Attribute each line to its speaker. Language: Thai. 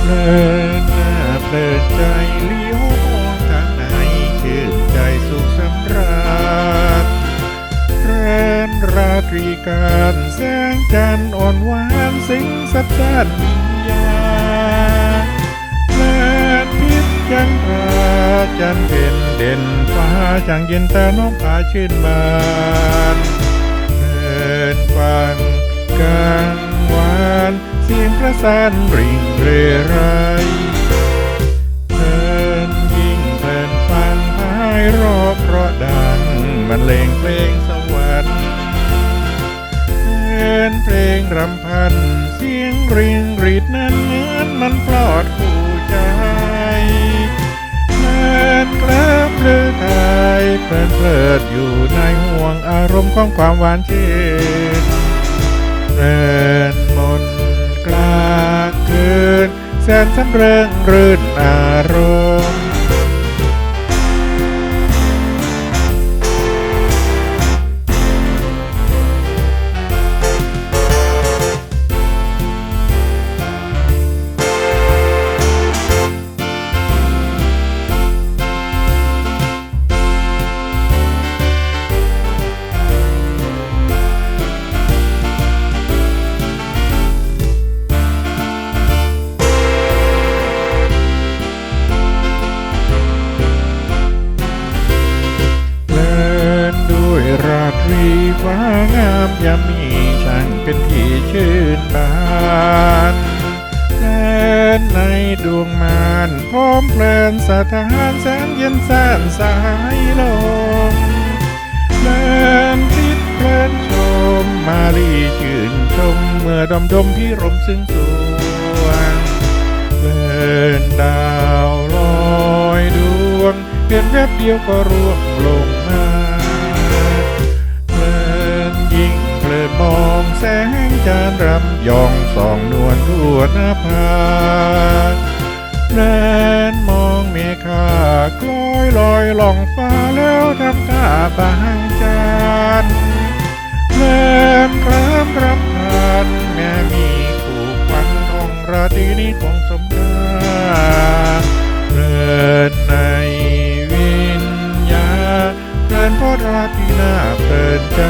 Speaker 1: เพลินหน้าเพลินใจเลี้ยวมองทางไหนชื่นใจสุขสำราญเรินราตรีการแสงจันทร์อ่อนหวานสิงสัจจันวิญาจันทร์เป็นเด่นฟ้าจางเย็นแตาน้องผาชื่นบานเพลินฟังกลางวานเสียงประสานริ่งเรไรเพลินยิ่งเพลินฟังพายรอบเพราะดังบรรเลงเพลงสวรรค์เพลินเพลงรำพันเสียงริงรีดนั้นเหมือนมันปลอดคู เพลิดอยู่ในห่วงอารมณ์ของความหวานชื่นเรินมนกลางคืนแสนสำเริงรือ ฟ้างามยามมีช่างเป็นที่ชื่นบานเพลินในดวงมานพร้อมเพลินสถานแสนเย็นแสนสายลมเพลินพิษเพลินชมมาลีชื่นชมเมื่อดมดมพี่รมซึ่งสวงเพลินดาวลอยดวงเพียงแวบเดียวก็ร่วงลง บยองส่องนวลทั่วหน้าผาแลนมองเมฆาคล้อยลอยล่องฟ้าแล้วทำท่าบางจานแลนรำรัำคาญแม่มีคู่ควันทองราตรีนี้ของสมดาเลินในวิญญาเลินพอดราตรีหน้าเปิดใจ